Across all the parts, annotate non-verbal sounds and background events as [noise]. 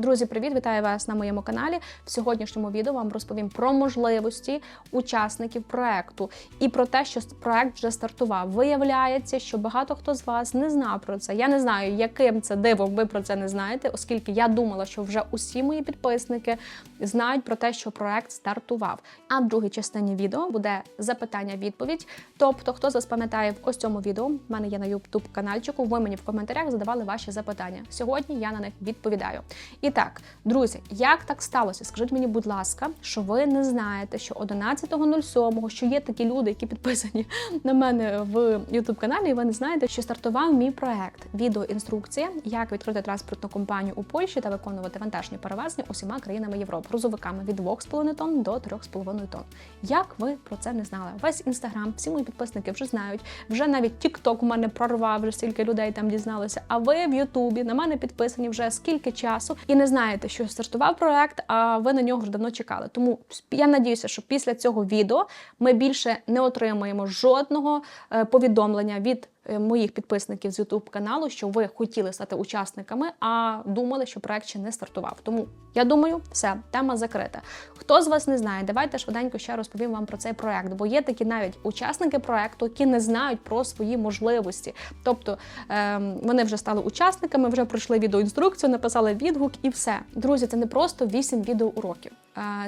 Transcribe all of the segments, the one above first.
Друзі, привіт! Вітаю вас на моєму каналі. В сьогоднішньому відео вам розповім про можливості учасників проекту і про те, що проект вже стартував. Виявляється, що багато хто з вас не знав про це. Я не знаю, яким це дивом ви про це не знаєте, оскільки я думала, що вже усі мої підписники знають про те, що проект стартував. А в другій частині відео буде запитання-відповідь. Тобто, хто з вас пам'ятає в ось цьому відео, в мене є на YouTube каналчику. Ви мені в коментарях задавали ваші запитання. Сьогодні я на них відповідаю. І так, друзі, як так сталося? Скажіть мені, будь ласка, що ви не знаєте, що 11.07, що є такі люди, які підписані [laughs] на мене в YouTube каналі, і ви не знаєте, що стартував мій проект відеоінструкція, як відкрити транспортну компанію у Польщі та виконувати вантажні перевезення усіма країнами Європи, грузовиками від 2,5 тонн до 3,5 тонн. Як ви про це не знали? Весь інстаграм, всі мої підписники вже знають. Вже навіть TikTok у мене прорвав, вже стільки людей там дізналося. А ви в Ютубі на мене підписані вже скільки часу і не знаєте, що стартував проект, а ви на нього вже давно чекали. Тому я надіюся, що після цього відео ми більше не отримаємо жодного е, повідомлення від моїх підписників з YouTube каналу, що ви хотіли стати учасниками, а думали, що проект ще не стартував. Тому я думаю, все, тема закрита. Хто з вас не знає, давайте швиденько ще розповім вам про цей проект, бо є такі навіть учасники проекту, які не знають про свої можливості. Тобто ем, вони вже стали учасниками, вже пройшли відеоінструкцію, написали відгук і все. Друзі, це не просто 8 відеоуроків.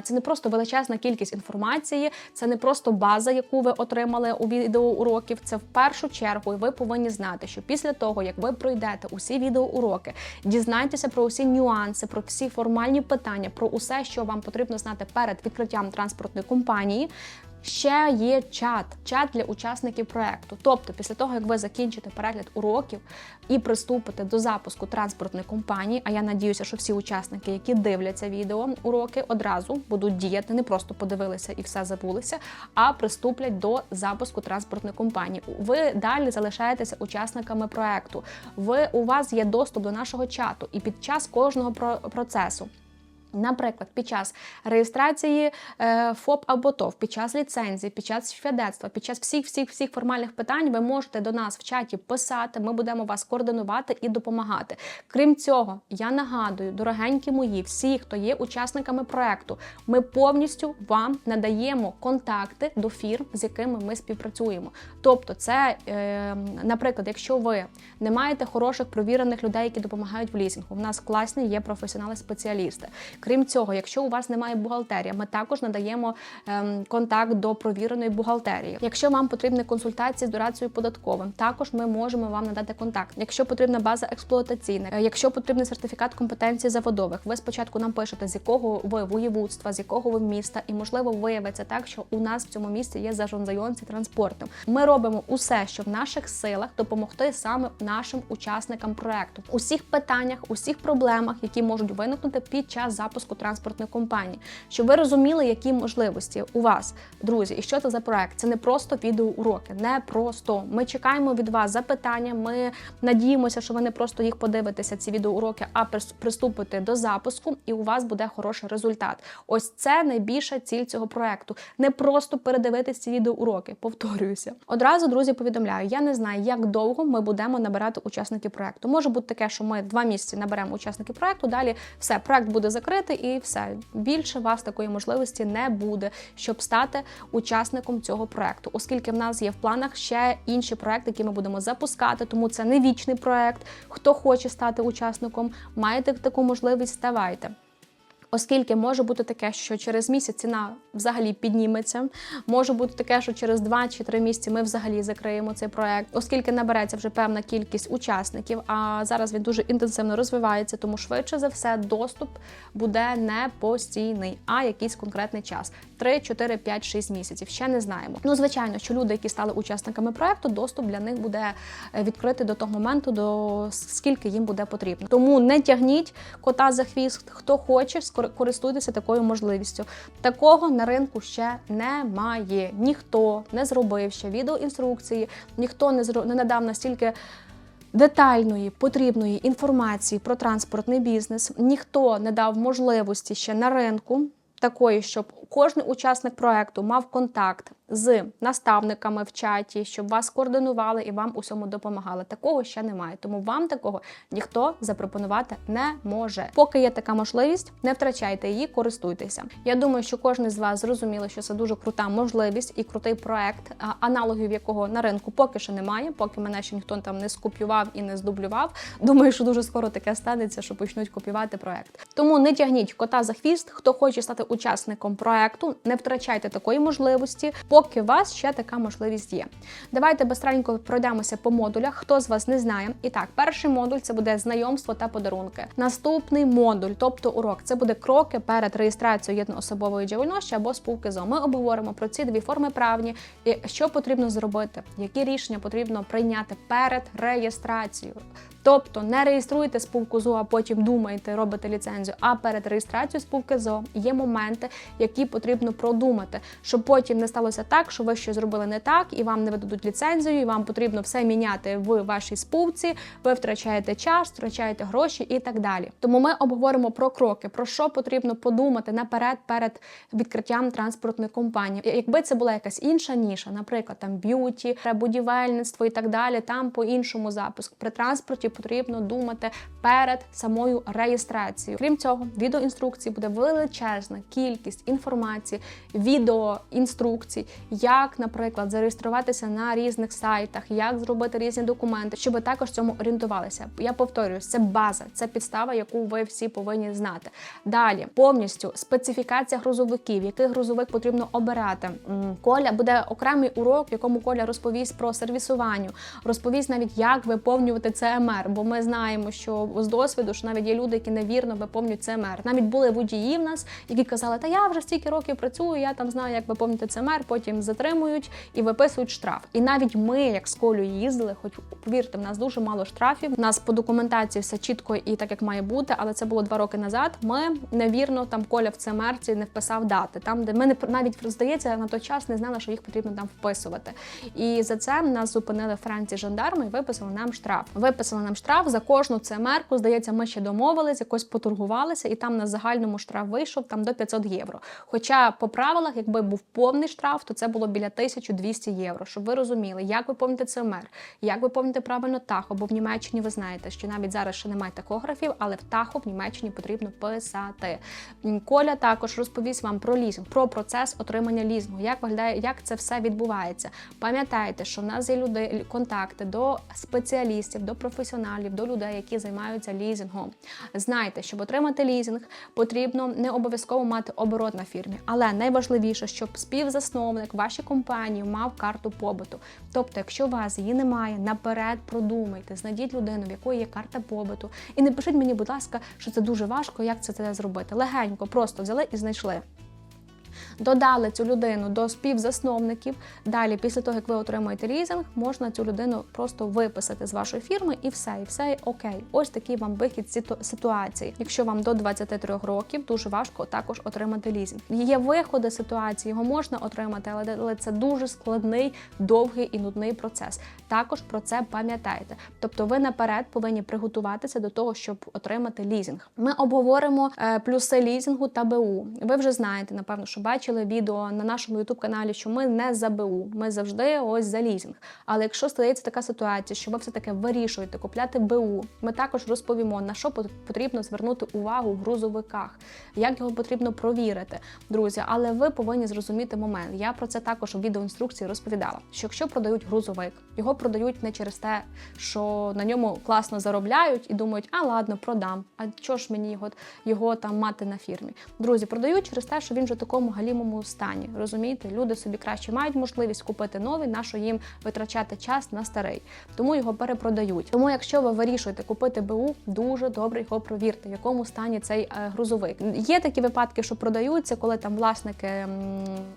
Це не просто величезна кількість інформації, це не просто база, яку ви отримали у відеоуроків. Це в першу чергу, і ви повинні знати, що після того, як ви пройдете усі відеоуроки, дізнайтеся про усі нюанси, про всі формальні питання, про усе, що вам потрібно знати перед відкриттям транспортної компанії. Ще є чат, чат для учасників проекту. Тобто, після того, як ви закінчите перегляд уроків і приступите до запуску транспортної компанії, а я надіюся, що всі учасники, які дивляться відео уроки, одразу будуть діяти, не просто подивилися і все забулися, а приступлять до запуску транспортної компанії. Ви далі залишаєтеся учасниками проекту. Ви у вас є доступ до нашого чату, і під час кожного про- процесу. Наприклад, під час реєстрації е, ФОП або ТОВ, під час ліцензії, під час свідецтва, під час всіх всіх всіх формальних питань ви можете до нас в чаті писати. Ми будемо вас координувати і допомагати. Крім цього, я нагадую, дорогенькі мої, всі, хто є учасниками проекту, ми повністю вам надаємо контакти до фірм, з якими ми співпрацюємо. Тобто, це, е, наприклад, якщо ви не маєте хороших провірених людей, які допомагають в лізингу, у нас класні є професіонали-спеціалісти. Крім цього, якщо у вас немає бухгалтерії, ми також надаємо ем, контакт до провіреної бухгалтерії. Якщо вам потрібні консультації з дорацією податковим, також ми можемо вам надати контакт. Якщо потрібна база експлуатаційна, е, якщо потрібний сертифікат компетенції заводових, ви спочатку нам пишете, з якого ви воєводства, з якого ви міста, і можливо виявиться так, що у нас в цьому місті є зажонзайонці транспортом. Ми робимо усе, що в наших силах допомогти саме нашим учасникам проекту. Усіх питаннях, усіх проблемах, які можуть виникнути під час запуску транспортної компанії, щоб ви розуміли, які можливості у вас, друзі, і що це за проект. Це не просто відеоуроки, не просто. Ми чекаємо від вас запитання. Ми надіємося, що ви не просто їх подивитеся, ці відеоуроки, а прис- приступите до запуску, і у вас буде хороший результат. Ось це найбільша ціль цього проекту. Не просто передивитися ці відеоуроки. Повторююся. Одразу, друзі, повідомляю, я не знаю, як довго ми будемо набирати учасників проекту. Може бути таке, що ми два місяці наберемо учасників проекту. Далі все, проект буде закритий і все. Більше вас такої можливості не буде, щоб стати учасником цього проекту, оскільки в нас є в планах ще інші проекти, які ми будемо запускати. Тому це не вічний проект. Хто хоче стати учасником, маєте таку можливість, ставайте. Оскільки може бути таке, що через місяць ціна взагалі підніметься, може бути таке, що через 2 чи 3 місяці ми взагалі закриємо цей проект, оскільки набереться вже певна кількість учасників. А зараз він дуже інтенсивно розвивається, тому швидше за все доступ буде не постійний, а якийсь конкретний час 3, 4, 5, 6 місяців. Ще не знаємо. Ну звичайно, що люди, які стали учасниками проекту, доступ для них буде е, відкритий до того моменту, до скільки їм буде потрібно. Тому не тягніть кота за хвіст. Хто хоче, користуйтеся такою можливістю. Такого на ринку ще немає. Ніхто не зробив ще відеоінструкції, ніхто не зро- не надав настільки. Детальної потрібної інформації про транспортний бізнес ніхто не дав можливості ще на ринку такої, щоб кожен учасник проекту мав контакт з наставниками в чаті, щоб вас координували і вам усьому допомагали. Такого ще немає. Тому вам такого ніхто запропонувати не може. Поки є така можливість, не втрачайте її, користуйтеся. Я думаю, що кожен з вас зрозуміло, що це дуже крута можливість і крутий проект, аналогів якого на ринку поки що немає, поки мене ще ніхто там не скопіював і не здублював. Думаю, що дуже скоро таке станеться, що почнуть копіювати проект. Тому не тягніть кота за хвіст. Хто хоче стати учасником проекту, не втрачайте такої можливості, поки у вас ще така можливість є. Давайте безстренько пройдемося по модулях. Хто з вас не знає? І так, перший модуль це буде знайомство та подарунки. Наступний модуль, тобто урок, це буде кроки перед реєстрацією єдноособової діяльності або спілки ЗО. Ми обговоримо про ці дві форми правні, і що потрібно зробити, які рішення потрібно прийняти перед реєстрацією. Тобто не реєструєте спілку ЗО, а потім думаєте, робите ліцензію. А перед реєстрацією спілки ЗО є моменти, які потрібно продумати, щоб потім не сталося так, що ви щось зробили не так, і вам не видадуть ліцензію, і вам потрібно все міняти в вашій спілці. Ви втрачаєте час, втрачаєте гроші і так далі. Тому ми обговоримо про кроки, про що потрібно подумати наперед перед відкриттям транспортної компанії. Якби це була якась інша ніша, наприклад, там б'юті, будівельництво і так далі, там по іншому запуск при транспорті потрібно думати перед самою реєстрацією. Крім цього, відеоінструкції буде величезна кількість інформації, відеоінструкцій, як, наприклад, зареєструватися на різних сайтах, як зробити різні документи, щоб також цьому орієнтувалися. Я повторюю, це база, це підстава, яку ви всі повинні знати. Далі повністю специфікація грузовиків, який грузовик потрібно обирати. Коля буде окремий урок, в якому Коля розповість про сервісування, розповість навіть, як виповнювати ЦМР, бо ми знаємо, що з досвіду що навіть є люди, які невірно виповнюють ЦМР. Навіть були водії в нас, які казали, та я вже стільки років працюю, я там знаю, як виповнити ЦМР, потім затримують і виписують штраф. І навіть ми, як з Колею їздили, хоч повірте, в нас дуже мало штрафів. У нас по документації все чітко і так, як має бути, але це було два роки назад. Ми невірно там Коля в ЦМРці не вписав дати. Там, де ми не навіть здається, на той час не знали, що їх потрібно там вписувати. І за це нас зупинили Франції жандарми і виписали нам штраф. Виписали нам штраф за кожну ЦМРку. Здається, ми ще домовились, якось поторгувалися, і там на загальному штраф вийшов там до 500 євро. Хоча по правилах, якби був повний штраф, то це було біля 1200 євро. Щоб ви розуміли, як виповнити ЦМР, як виповнити правильно тахо, бо в Німеччині ви знаєте, що навіть зараз ще немає тахографів, але в тахо в Німеччині потрібно писати. Коля також розповість вам про лізинг, про процес отримання лізингу, як виглядає, як це все відбувається. Пам'ятайте, що в нас є люди контакти до спеціалістів, до професіоналів, до людей, які займаються лізингом. Знайте, щоб отримати лізинг, потрібно не обов'язково мати оборот на фірмі, але найважливіше, щоб співзасновник вашої компанії мав карту побуту. Тобто, якщо у вас її немає, наперед продумайте, знайдіть людину, в якої є карта побуту, і не пишіть мені, будь ласка, що це дуже важко, як це, це зробити. Легенько, просто взяли і знайшли. Додали цю людину до співзасновників. Далі, після того, як ви отримаєте лізинг, можна цю людину просто виписати з вашої фірми і все, і все окей. Ось такий вам вихід з ситуації. Якщо вам до 23 років, дуже важко також отримати лізинг. Є виходи ситуації, його можна отримати, але але це дуже складний, довгий і нудний процес. Також про це пам'ятайте. Тобто, ви наперед повинні приготуватися до того, щоб отримати лізинг. Ми обговоримо е, плюси лізингу та БУ. Ви вже знаєте, напевно, що бачили відео на нашому youtube каналі, що ми не за БУ, ми завжди ось за лізинг. Але якщо стається така ситуація, що ви все таки вирішуєте купляти БУ, ми також розповімо на що потрібно звернути увагу в грузовиках, як його потрібно провірити, друзі. Але ви повинні зрозуміти момент. Я про це також у відеоінструкції розповідала. Що якщо продають грузовик, його продають не через те, що на ньому класно заробляють і думають, а ладно, продам. А чого ж мені його, його там мати на фірмі? Друзі, продають через те, що він вже такому галімому стані. Розумієте, люди собі краще мають можливість купити новий, на що їм витрачати час на старий. Тому його перепродають. Тому, якщо ви вирішуєте купити БУ, дуже добре його провірте, в якому стані цей е, грузовик. Є такі випадки, що продаються, коли там власники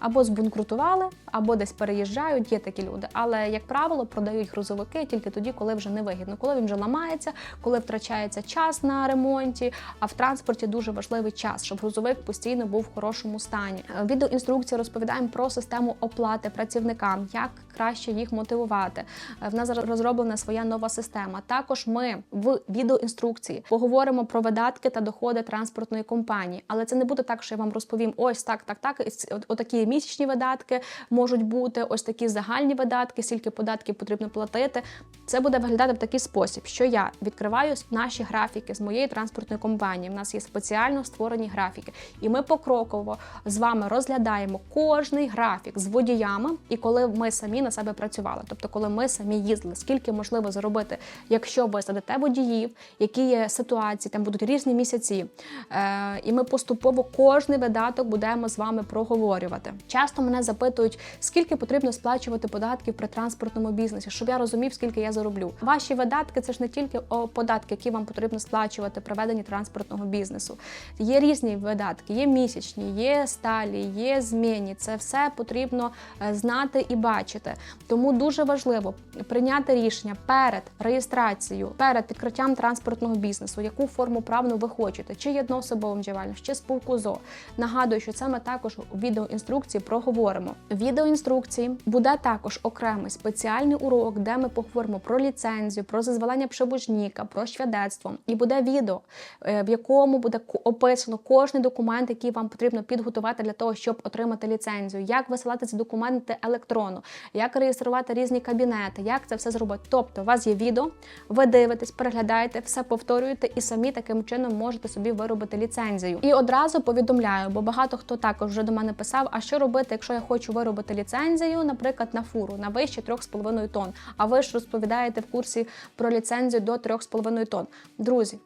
або збункрутували, або десь переїжджають. Є такі люди. Але як правило, продають грузовики тільки тоді, коли вже невигідно, коли він вже ламається, коли втрачається час на ремонті. А в транспорті дуже важливий час, щоб грузовик постійно був в хорошому стані. Відеоінструкції розповідаємо про систему оплати працівникам, як краще їх мотивувати. Е, В нас розроблена своя нова система. Також ми в відеоінструкції поговоримо про видатки та доходи транспортної компанії. Але це не буде так, що я вам розповім ось так, так, так. Отакі місячні видатки можуть бути, ось такі загальні видатки, скільки податків потрібно платити. Це буде виглядати в такий спосіб, що я відкриваю наші графіки з моєї транспортної компанії. У нас є спеціально створені графіки, і ми покроково з вами розглядаємо кожний графік з водіями, і коли ми самі на себе працювали. Тобто, коли ми самі їздили, скільки можливо заробити, якщо ви задате водіїв, які є ситуації, там будуть різні місяці. Е, і ми поступово кожний видаток будемо з вами проговорювати. Часто мене запитують, скільки потрібно сплачувати податків при транспортному бізнесі, щоб я розумів, скільки я зароблю. Ваші видатки це ж не тільки податки, які вам потрібно сплачувати при веденні транспортного бізнесу. Є різні видатки, є місячні, є сталі, є змінні. Це все потрібно е, знати і бачити. Тому дуже важливо прийняти рішення перед реєстрацією, перед відкриттям транспортного бізнесу, яку форму правну ви хочете, чи єдноособовим діяльність, чи спілку ЗО. Нагадую, що це ми також у відеоінструкції проговоримо. В відеоінструкції буде також окремий спеціальний урок, де ми поговоримо про ліцензію, про зазволення пшебужніка, про свідецтво. І буде відео, е, в якому буде описано кожний документ, який вам потрібно підготувати для того, щоб отримати ліцензію, як висилати ці документи електронно, як реєструвати різні кабінети, як це все зробити. Тобто, у вас є відео, ви дивитесь, переглядаєте, все повторюєте і самі таким чином можете собі виробити ліцензію. І одразу повідомляю, бо багато хто також вже до мене писав: а що робити, якщо я хочу виробити ліцензію, наприклад, на фуру на вище 3,5 тонн. А ви ж розповідаєте в курсі про ліцензію до 3,5 тонн. Друзі.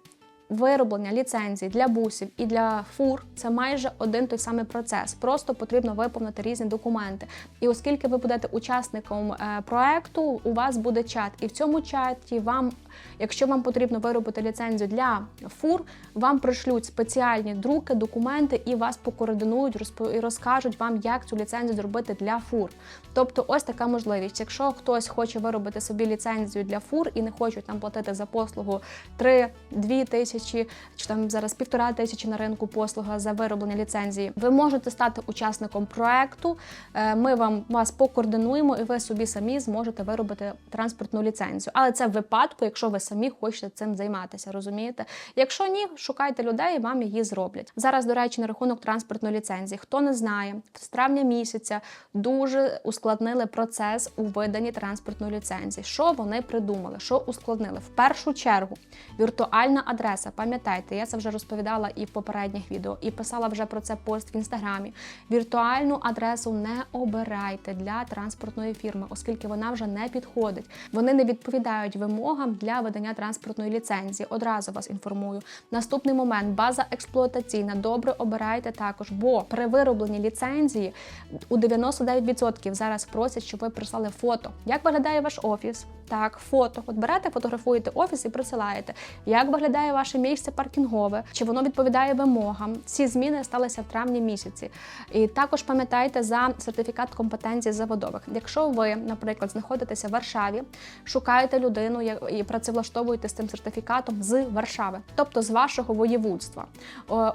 Вироблення ліцензій для бусів і для фур це майже один той самий процес. Просто потрібно виповнити різні документи. І оскільки ви будете учасником е, проекту, у вас буде чат, і в цьому чаті вам, якщо вам потрібно виробити ліцензію для фур, вам пришлють спеціальні друки, документи і вас покоординують, і розкажуть вам, як цю ліцензію зробити для фур. Тобто, ось така можливість. Якщо хтось хоче виробити собі ліцензію для фур і не хоче там платити за послугу 3-2 тисячі чи там зараз півтора тисячі на ринку послуга за вироблення ліцензії, ви можете стати учасником проекту. Е, Ми вам вас покоординуємо, і ви собі самі зможете виробити транспортну ліцензію. Але це в випадку, якщо ви самі хочете цим займатися, розумієте? Якщо ні, шукайте людей, і вам її зроблять. Зараз, до речі, на рахунок транспортної ліцензії. Хто не знає, з травня місяця дуже ускладнили процес у виданні транспортної ліцензії. Що вони придумали? Що ускладнили? В першу чергу віртуальна адреса. Пам'ятайте, я це вже розповідала і в попередніх відео, і писала вже про це пост в інстаграмі. Віртуальну адресу не обирайте для транспортної фірми, оскільки вона вже не підходить. Вони не відповідають вимогам для видання транспортної ліцензії. Одразу вас інформую. Наступний момент база експлуатаційна. Добре обирайте також, бо при виробленні ліцензії у 99% зараз просять, щоб ви прислали фото. Як виглядає ваш офіс? Так, фото. От берете, фотографуєте офіс і присилаєте. Як виглядає ваше місце паркінгове? Чи воно відповідає вимогам? Ці зміни сталися в травні місяці. І також пам'ятайте за сертифікат компетенції заводових. Якщо ви, наприклад, знаходитеся в Варшаві, шукаєте людину і працевлаштовуєте з цим сертифікатом з Варшави, тобто з вашого воєводства.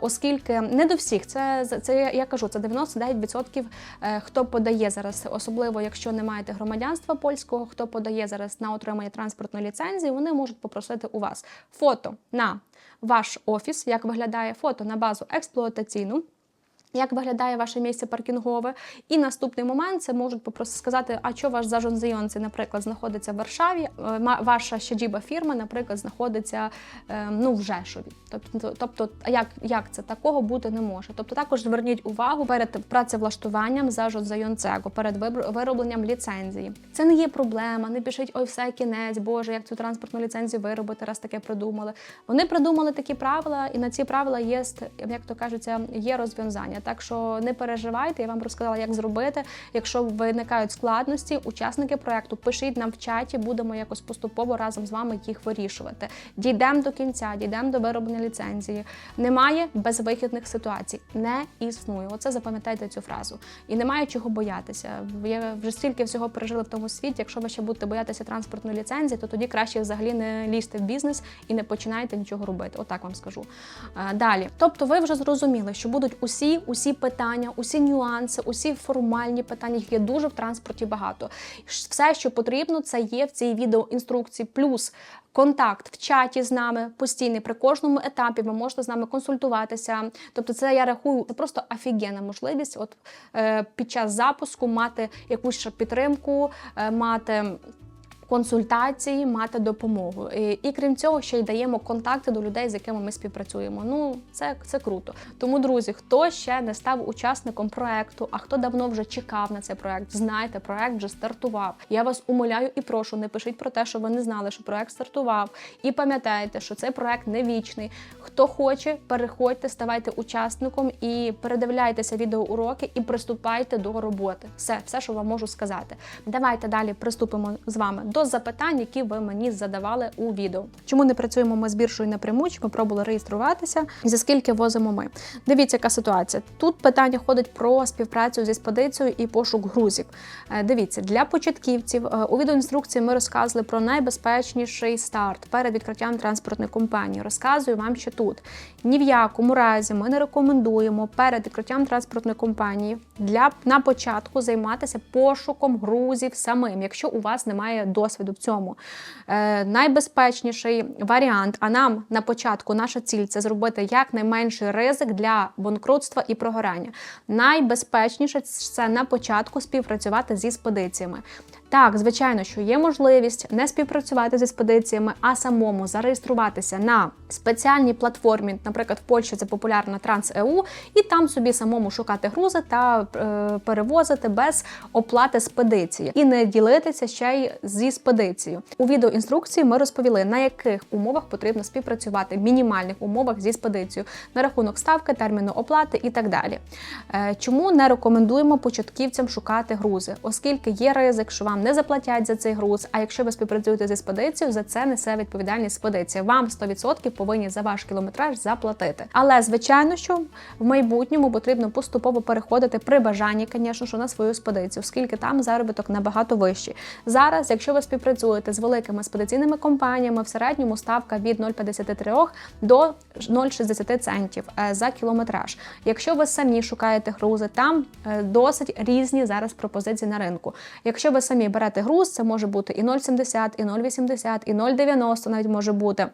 Оскільки не до всіх, це, це я- я кажу, це 99% е, хто подає зараз, особливо якщо не маєте громадянства польського, хто подає зараз на отримання транспортної ліцензії, вони можуть попросити у вас фото на ваш офіс, як виглядає фото на базу експлуатаційну. Як виглядає ваше місце паркінгове? І наступний момент це можуть попросити сказати, а що ваш зажонзийонці, наприклад, знаходиться в Варшаві, е, ваша щаджіба фірма, наприклад, знаходиться е, ну, в Жешові. Тобто, тобто як, як це такого бути не може? Тобто також зверніть увагу перед працевлаштуванням зажонзайонцего, перед виробленням ліцензії. Це не є проблема, не пишіть, ой, все кінець, Боже, як цю транспортну ліцензію виробити, раз таке придумали. Вони придумали такі правила, і на ці правила є, як то кажеться, є розв'язання. Так що не переживайте, я вам розказала, як зробити. Якщо виникають складності, учасники проекту, пишіть нам в чаті, будемо якось поступово разом з вами їх вирішувати. Дійдемо до кінця, дійдемо до вироблення ліцензії. Немає безвихідних ситуацій. Не існує. Оце запам'ятайте цю фразу. І немає чого боятися. Ви вже стільки всього пережили в тому світі. Якщо ви ще будете боятися транспортної ліцензії, то тоді краще взагалі не лізьте в бізнес і не починайте нічого робити. Отак вам скажу. Е, Далі, тобто, ви вже зрозуміли, що будуть усі усі питання, усі нюанси, усі формальні питання, їх є дуже в транспорті багато. Все, що потрібно, це є в цій відеоінструкції. Плюс контакт в чаті з нами постійний при кожному етапі. Ви можете з нами консультуватися. Тобто, це я рахую це просто офігенна можливість. От е, під час запуску мати якусь підтримку, е, мати. Консультації, мати допомогу. І, і крім цього, ще й даємо контакти до людей, з якими ми співпрацюємо. Ну, це, це круто. Тому, друзі, хто ще не став учасником проекту, а хто давно вже чекав на цей проект, знайте, проект вже стартував. Я вас умоляю і прошу, не пишіть про те, що ви не знали, що проект стартував. І пам'ятайте, що цей проект не вічний. Хто хоче, переходьте, ставайте учасником і передивляйтеся відеоуроки і приступайте до роботи. Все, все, що вам можу сказати. Давайте далі приступимо з вами до запитань, які ви мені задавали у відео. Чому не працюємо ми з біржею напряму? Чи ми пробували реєструватися? За скільки возимо ми? Дивіться, яка ситуація. Тут питання ходить про співпрацю зі спедицією і пошук грузів. Е, Дивіться, для початківців е, у відеоінструкції ми розказували про найбезпечніший старт перед відкриттям транспортної компанії. Розказую вам, що тут ні в якому разі ми не рекомендуємо перед відкриттям транспортної компанії для на початку займатися пошуком грузів самим, якщо у вас немає досвіду в цьому. Е, найбезпечніший варіант, а нам на початку наша ціль це зробити якнайменший ризик для банкрутства і прогорання. Найбезпечніше це на початку співпрацювати зі спедиціями. Так, звичайно, що є можливість не співпрацювати зі спедиціями, а самому зареєструватися на спеціальній платформі, наприклад, в Польщі це популярна Транс.ЕУ, і там собі самому шукати грузи та е, перевозити без оплати спедиції і не ділитися ще й зі спедицією. У відеоінструкції ми розповіли, на яких умовах потрібно співпрацювати, мінімальних умовах зі спедицією, на рахунок ставки, терміну оплати і так далі. Е, чому не рекомендуємо початківцям шукати грузи, оскільки є ризик, що вам не заплатять за цей груз. А якщо ви співпрацюєте зі спедицією, за це несе відповідальність спедиція. Вам 100% повинні за ваш кілометраж заплатити. Але звичайно, що в майбутньому потрібно поступово переходити при бажанні, звісно, що на свою спедицію, оскільки там заробіток набагато вищий. Зараз, якщо ви співпрацюєте з великими спедиційними компаніями, в середньому ставка від 0,53 до 0,60 центів е, за кілометраж. Якщо ви самі шукаєте грузи, там е, досить різні зараз пропозиції на ринку. Якщо ви самі берете груз, це може бути і 0,70, і 0,80, і 0,90 навіть може бути.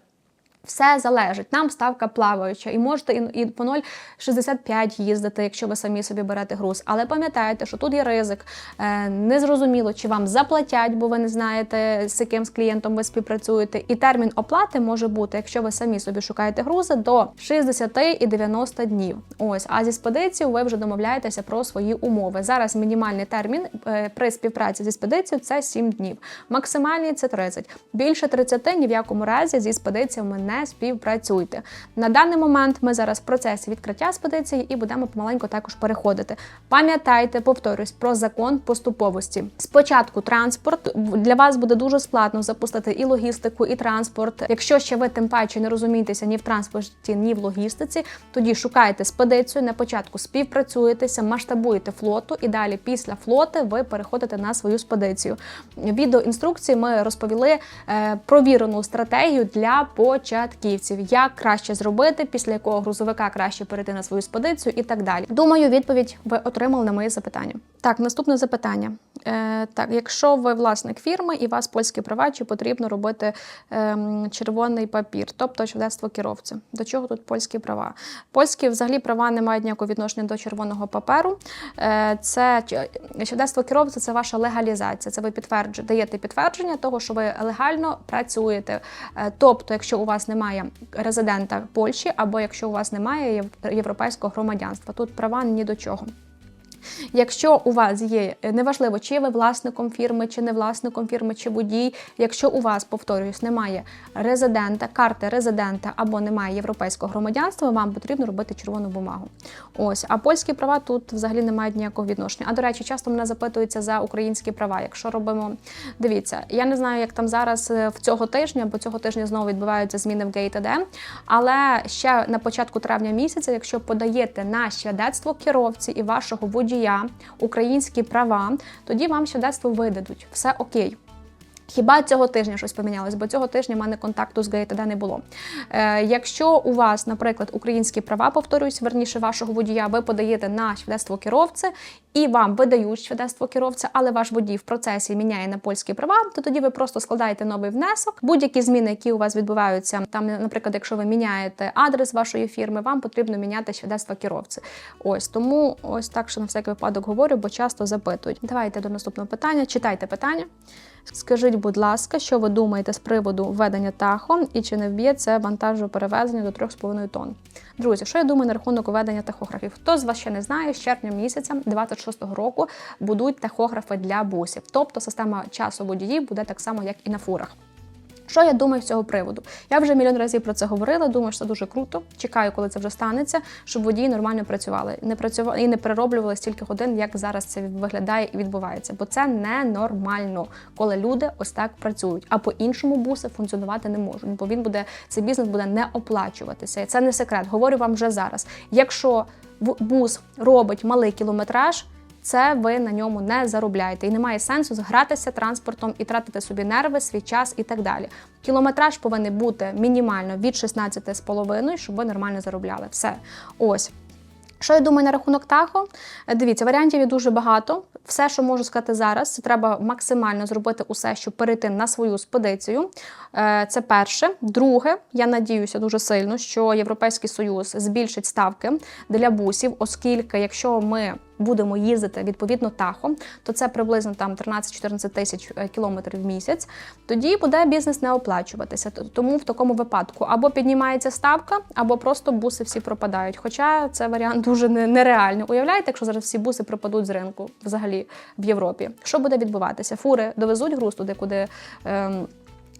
Все залежить. Нам ставка плаваюча, і можете і, по 0,65 їздити, якщо ви самі собі берете груз. Але пам'ятайте, що тут є ризик. Е, незрозуміло, чи вам заплатять, бо ви не знаєте, з яким з клієнтом ви співпрацюєте. І термін оплати може бути, якщо ви самі собі шукаєте грузи, до 60 і 90 днів. Ось, а зі спедицією ви вже домовляєтеся про свої умови. Зараз мінімальний термін е, при співпраці зі спедицією це 7 днів. Максимальний це 30. Більше 30 ні в якому разі зі спедиціями не співпрацюйте. На даний момент ми зараз в процесі відкриття спедиції і будемо помаленьку також переходити. Пам'ятайте, повторюсь, про закон поступовості. Спочатку транспорт для вас буде дуже складно запустити і логістику, і транспорт. Якщо ще ви тим паче не розумієтеся ні в транспорті, ні в логістиці, тоді шукайте спедицію. На початку співпрацюєтеся, масштабуєте флоту, і далі після флоти ви переходите на свою спедицію. В відеоінструкції ми розповіли е, провірену стратегію для початківців, як краще зробити, після якого грузовика краще перейти на свою спедицію і так далі. Думаю, відповідь ви отримали на мої запитання. Так, наступне запитання. Е, Так, якщо ви власник фірми і вас польські права, чи потрібно робити е, червоний папір, тобто свідоцтво керовця? До чого тут польські права? Польські взагалі права не мають ніякого відношення до червоного паперу. Е, Це свідоцтво керовця це ваша легалізація. Це ви підтверджуєте, даєте підтвердження того, що ви легально працюєте. Е, тобто, якщо у вас немає резидента Польщі, або якщо у вас немає європейського громадянства, тут права ні до чого. Якщо у вас є неважливо, чи ви власником фірми, чи не власником фірми, чи водій, якщо у вас, повторююсь, немає резидента, карти резидента або немає європейського громадянства, вам потрібно робити червону бумагу. Ось, а польські права тут взагалі не мають ніякого відношення. А до речі, часто мене запитуються за українські права. Якщо робимо, дивіться, я не знаю, як там зараз в цього тижня, бо цього тижня знову відбуваються зміни в ГейТД, але ще на початку травня місяця, якщо подаєте на свідоцтво керовці і вашого водія, водія, українські права, тоді вам свідоцтво видадуть. Все окей. Хіба цього тижня щось помінялось? Бо цього тижня в мене контакту з ГАІТД не було. Е, якщо у вас, наприклад, українські права, повторюсь, верніше вашого водія, ви подаєте на свідоцтво керовця і вам видають свідоцтво керовця, але ваш водій в процесі міняє на польські права, то тоді ви просто складаєте новий внесок. Будь-які зміни, які у вас відбуваються, там, наприклад, якщо ви міняєте адрес вашої фірми, вам потрібно міняти свідоцтво керовця. Ось тому ось так, що на всякий випадок говорю, бо часто запитують. Давайте до наступного питання. Читайте питання. Скажіть, будь ласка, що ви думаєте з приводу введення тахо і чи не вб'є це вантажоперевезення до 3,5 тонн? Друзі, що я думаю на рахунок введення тахографів? Хто з вас ще не знає, з червня місяця 26-го року будуть тахографи для бусів, тобто система часу водіїв буде так само, як і на фурах. Що я думаю з цього приводу? Я вже мільйон разів про це говорила. Думаю, що це дуже круто. Чекаю, коли це вже станеться, щоб водії нормально працювали, не працювали і не перероблювали стільки годин, як зараз це виглядає і відбувається. Бо це ненормально, коли люди ось так працюють. А по-іншому буси функціонувати не можуть, бо він буде цей бізнес буде не оплачуватися. Це не секрет. Говорю вам вже зараз. Якщо бус робить малий кілометраж це ви на ньому не заробляєте. І немає сенсу згратися транспортом і тратити собі нерви, свій час і так далі. Кілометраж повинен бути мінімально від 16,5, щоб ви нормально заробляли. Все. Ось. Що я думаю на рахунок Тахо? Дивіться, варіантів є дуже багато. Все, що можу сказати зараз, це треба максимально зробити усе, щоб перейти на свою спедицію. Е, це перше. Друге, я надіюся дуже сильно, що Європейський Союз збільшить ставки для бусів, оскільки, якщо ми будемо їздити відповідно тахом, то це приблизно там 13-14 тисяч е, кілометрів в місяць. Тоді буде бізнес не оплачуватися. Тому в такому випадку або піднімається ставка, або просто буси всі пропадають. Хоча це варіант дуже нереальний. Уявляєте, якщо зараз всі буси пропадуть з ринку взагалі в Європі. Що буде відбуватися? Фури довезуть груз туди, куди. Ем,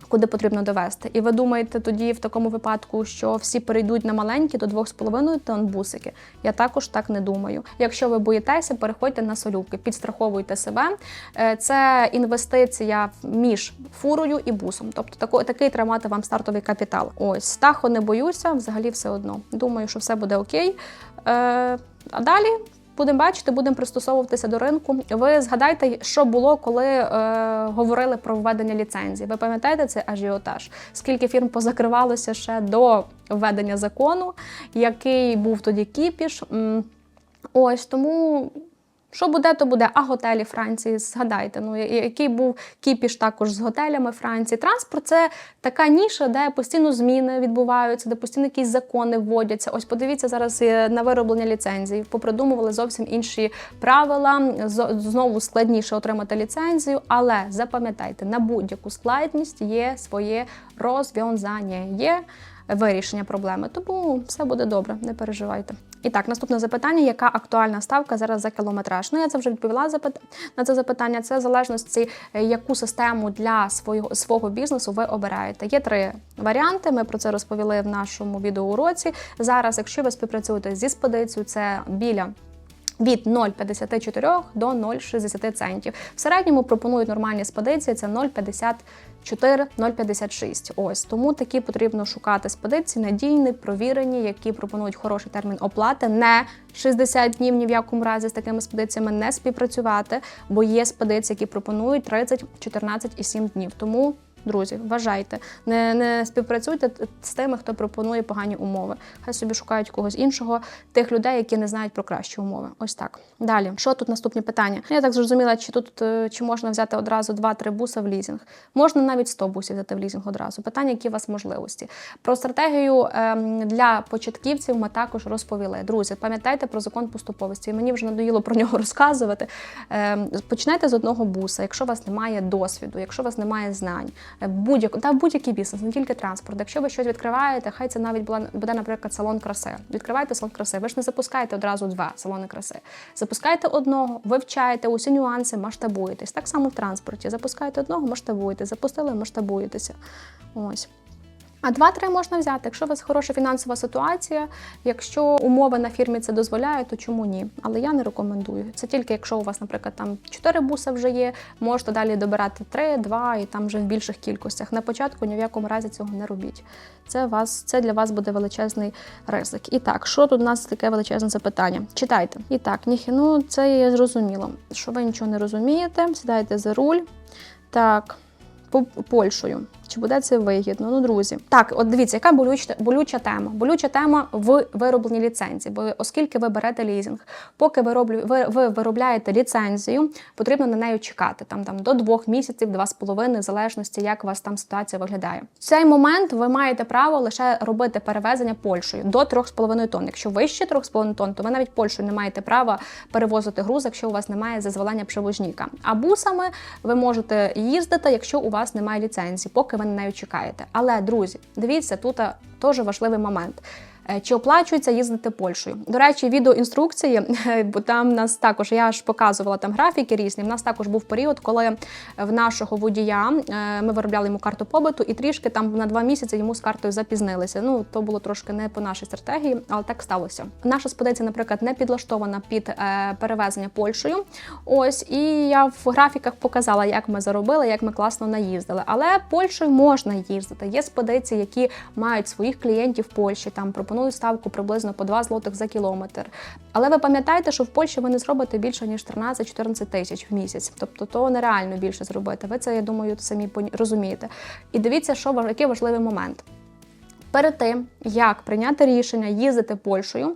куди потрібно довести. І ви думаєте тоді в такому випадку, що всі перейдуть на маленькі до 2,5 тонн бусики? Я також так не думаю. Якщо ви боїтеся, переходьте на солюбки, підстраховуйте себе. Е, це інвестиція між фурою і бусом. Тобто такий тримати вам стартовий капітал. Ось тахо не боюся, взагалі все одно. Думаю, що все буде окей. Е, а далі Будемо бачити, будемо пристосовуватися до ринку. Ви згадайте, що було, коли е, говорили про введення ліцензії. Ви пам'ятаєте цей ажіотаж? Скільки фірм позакривалося ще до введення закону, який був тоді кіпіш? Ось тому що буде, то буде. А готелі Франції, згадайте, ну який був кіпіш також з готелями Франції. Транспорт це така ніша, де постійно зміни відбуваються, де постійно якісь закони вводяться. Ось подивіться зараз на вироблення ліцензій. Попридумували зовсім інші правила. Знову складніше отримати ліцензію, але запам'ятайте, на будь-яку складність є своє розв'язання, є вирішення проблеми. Тому все буде добре, не переживайте. І так, наступне запитання: яка актуальна ставка зараз за кілометраж? Ну, я це вже відповіла на це запитання. Це в залежності, е, яку систему для свого свого бізнесу ви обираєте. Є три варіанти. Ми про це розповіли в нашому відеоуроці. Зараз, якщо ви співпрацюєте зі спедицією, це біля від 0,54 до 0,60 центів. В середньому пропонують нормальні спедиції, це 0,54, 0,56. Ось тому такі потрібно шукати спедиції, надійні, провірені, які пропонують хороший термін оплати. Не 60 днів ні в якому разі з такими спедиціями не співпрацювати, бо є спедиції, які пропонують 30, 14 і 7 днів. Тому Друзі, вважайте, не не співпрацюйте з тими, хто пропонує погані умови. Хай собі шукають когось іншого, тих людей, які не знають про кращі умови. Ось так. Далі, що тут наступні питання? Я так зрозуміла, чи тут е, чи можна взяти одразу 2-3 буса в лізинг. Можна навіть 100 бусів взяти в лізинг одразу. Питання, які у вас можливості. Про стратегію ем, для початківців ми також розповіли. Друзі, пам'ятайте про закон поступовості. Мені вже надоїло про нього [laughs] розказувати. Ем, починайте з одного буса, якщо у вас немає досвіду, якщо у вас немає знань будь-яку та будь-який бізнес, не тільки транспорт. Якщо ви щось відкриваєте, хай це навіть була буде, наприклад, салон краси. Відкривайте салон краси. Ви ж не запускаєте одразу два салони краси. Запускаєте одного, вивчаєте усі нюанси, масштабуєтесь. Так само в транспорті. Запускаєте одного, масштабуєте, запустили, масштабуєтеся. Ось. А два-три можна взяти. Якщо у вас хороша фінансова ситуація, якщо умови на фірмі це дозволяють, то чому ні? Але я не рекомендую. Це тільки якщо у вас, наприклад, там 4 буси вже є, можете далі добирати 3, 2 і там вже в більших кількостях. На початку ні в якому разі цього не робіть. Це вас, це для вас буде величезний ризик. І так, що тут у нас таке величезне запитання? Читайте. І так, ніхі, ну це є зрозуміло. Що ви нічого не розумієте, сідайте за руль. Так. по Польщею. Чи буде це вигідно? Ну, друзі, так, от дивіться, яка болюча, болюча тема. Болюча тема в виробленні ліцензії. Бо оскільки ви берете лізинг, поки ви, роблю, ви, ви виробляєте ліцензію, потрібно на неї чекати там, там до двох місяців, два з половиною, в залежності, як у вас там ситуація виглядає. В цей момент ви маєте право лише робити перевезення Польщею до 3,5 тонн. Якщо вище 3,5 тонн, то ви навіть Польщею не маєте права перевозити груз, якщо у вас немає зазволення привозника. А бусами ви можете їздити, якщо у вас немає ліцензії, поки ви на неї чекаєте. Але, друзі, дивіться, тут а, теж важливий момент. Е, Чи оплачується їздити Польщею? До речі, відеоінструкції, [laughs] бо там нас також я ж показувала там графіки різні. В нас також був період, коли в нашого водія е, ми виробляли йому карту побиту, і трішки там на два місяці йому з картою запізнилися. Ну то було трошки не по нашій стратегії, але так сталося. Наша спедиція, наприклад, не підлаштована під е, перевезення Польщею. Ось і я в графіках показала, як ми заробили, як ми класно наїздили. Але Польщею можна їздити. Є спедиції, які мають своїх клієнтів в Польщі, там пропонують ставку приблизно по 2 злотих за кілометр. Але ви пам'ятаєте, що в Польщі ви не зробите більше ніж 13-14 тисяч в місяць. Тобто то нереально більше зробити. Ви це, я думаю, самі розумієте. І дивіться, що який важливий момент. Перед тим, як прийняти рішення їздити Польщею,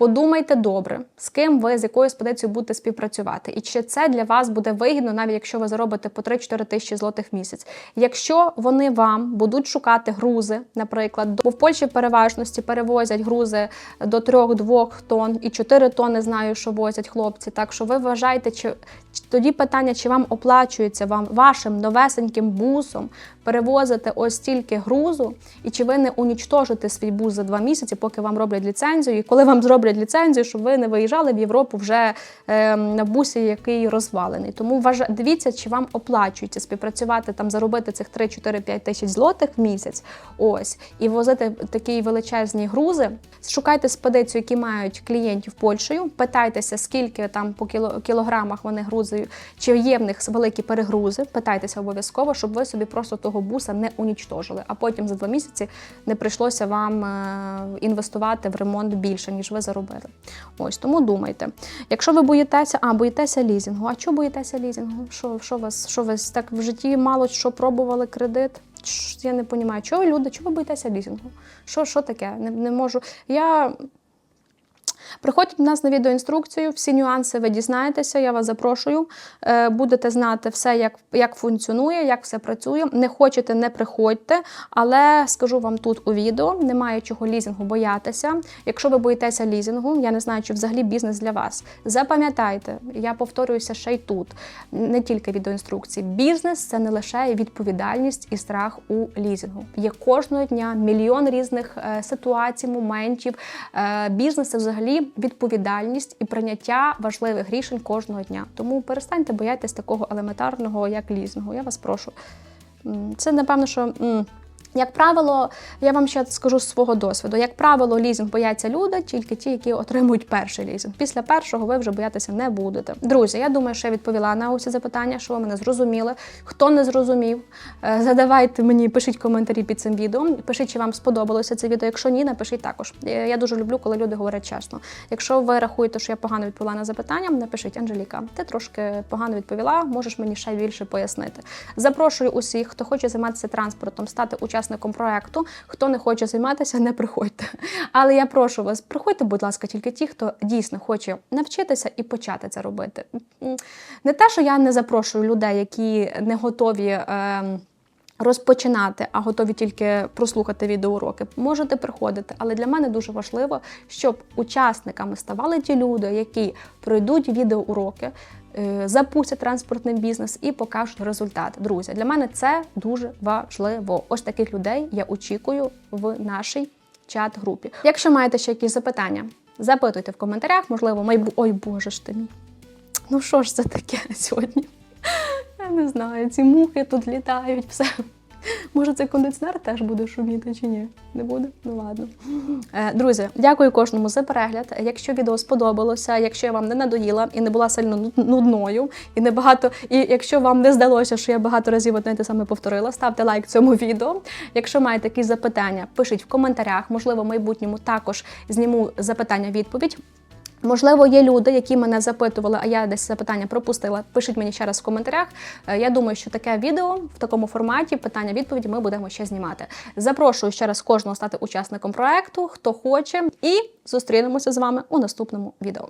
подумайте добре, з ким ви з якою спедицією будете співпрацювати, і чи це для вас буде вигідно, навіть якщо ви заробите по 3-4 тисячі злотих в місяць. Якщо вони вам будуть шукати грузи, наприклад, бо в Польщі в переважності перевозять грузи до 3-2 тонн і 4 тонни знаю, що возять хлопці. Так що ви вважаєте, чи тоді питання, чи вам оплачується вам вашим новесеньким бусом перевозити ось стільки грузу, і чи ви не унічтожите свій бус за два місяці, поки вам роблять ліцензію, і коли вам зроблять ліцензію, щоб ви не виїжджали в Європу вже е, на бусі, який розвалений. Тому вважа... дивіться, чи вам оплачується співпрацювати там, заробити цих 3-4-5 тисяч злотих в місяць. Ось і возити такі величезні грузи. Шукайте спедицію, які мають клієнтів Польщею. Питайтеся, скільки там по кіло... кілограмах вони грузи, чи є в них великі перегрузи. Питайтеся обов'язково, щоб ви собі просто того буса не унічтожили. А потім за два місяці не прийшлося вам е, інвестувати в ремонт більше, ніж ви заробили. Ось тому думайте. Якщо ви боїтеся, а боїтеся лізінгу. А чого боїтеся лізінгу? Що, що вас, що ви так в житті мало що пробували кредит? Я не розумію, чого люди, чого ви боїтеся лізінгу? Що, що таке? Не, не можу. Я Приходьте до нас на відеоінструкцію, всі нюанси ви дізнаєтеся, я вас запрошую. Е, Будете знати все, як, як функціонує, як все працює. Не хочете, не приходьте, але скажу вам тут у відео: немає чого лізингу боятися. Якщо ви боїтеся лізингу, я не знаю, чи взагалі бізнес для вас. Запам'ятайте, я повторююся ще й тут, не тільки відеоінструкції. Бізнес це не лише відповідальність і страх у лізингу. Є кожного дня мільйон різних е, ситуацій, моментів. Е, бізнес це взагалі відповідальність і прийняття важливих рішень кожного дня. Тому перестаньте боятися такого елементарного, як лізингу. Я вас прошу. Це напевно, що. Як правило, я вам ще скажу з свого досвіду. Як правило, лізинг бояться люди, тільки ті, які отримують перший лізинг. Після першого ви вже боятися не будете. Друзі, я думаю, що я відповіла на усі запитання, що ви мене зрозуміли. Хто не зрозумів, е, задавайте мені, пишіть коментарі під цим відео. Пишіть, чи вам сподобалося це відео. Якщо ні, напишіть також. Е, Я дуже люблю, коли люди говорять чесно. Якщо ви рахуєте, що я погано відповіла на запитання, напишіть Анжеліка. Ти трошки погано відповіла, можеш мені ще більше пояснити. Запрошую усіх, хто хоче займатися транспортом, стати учасником проекту. Хто не хоче займатися, не приходьте. Але я прошу вас, приходьте, будь ласка, тільки ті, хто дійсно хоче навчитися і почати це робити. Не те, що я не запрошую людей, які не готові. ем, Розпочинати, а готові тільки прослухати відеоуроки, можете приходити. Але для мене дуже важливо, щоб учасниками ставали ті люди, які пройдуть відеоуроки, запустять транспортний бізнес і покажуть результат. Друзі, для мене це дуже важливо. Ось таких людей я очікую в нашій чат-групі. Якщо маєте ще якісь запитання, запитуйте в коментарях. Можливо, майбу... Ой, боже ж ти мій. Ну що ж це таке [laughs] сьогодні? Я не знаю, ці мухи тут літають, все. Може, цей кондиціонер теж буде шуміти чи ні? Не буде? Ну ладно. Е, Друзі, дякую кожному за перегляд. Якщо відео сподобалося, якщо я вам не надоїла і не була сильно нудною, і не багато, і якщо вам не здалося, що я багато разів одне те саме повторила, ставте лайк цьому відео. Якщо маєте якісь запитання, пишіть в коментарях. Можливо, в майбутньому також зніму запитання-відповідь. Можливо, є люди, які мене запитували, а я десь запитання пропустила. Пишіть мені ще раз в коментарях. Е, Я думаю, що таке відео в такому форматі питання-відповіді ми будемо ще знімати. Запрошую ще раз кожного стати учасником проекту, хто хоче, і зустрінемося з вами у наступному відео.